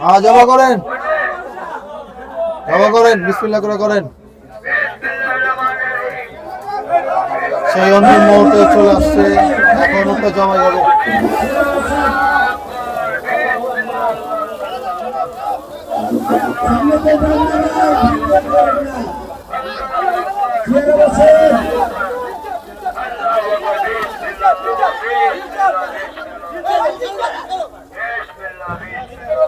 হ্যাঁ জমা করেন। জমা করেন বিসমিল্লাহ করে করেন। সেই অন্য মুহূর্তে চলে আসছে এখন তো জমা যাবে Yeah,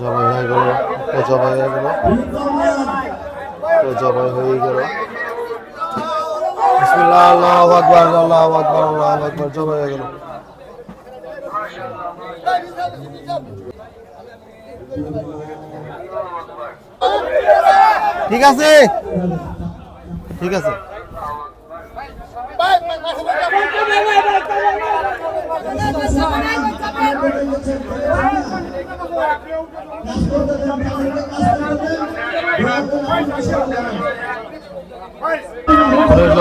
জবাই হয়ে গেল, ও জবাই হয়ে গেল। ও জবাই হয়ে গেল। বিসমিল্লাহ, আল্লাহু আকবার আল্লাহু আকবার আল্লাহু আকবার, জবাই হয়ে গেল। ঠিক আছে? ঠিক আছে। কাজ করতে দেন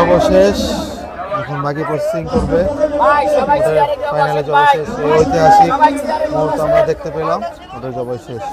অবশেষ এখন বাকি প্রসেসিং করবে। ফাইনালে জবশেষ ঐতিহাসিক মুহূর্ত আমরা দেখতে পেলাম ওদের জবশেষ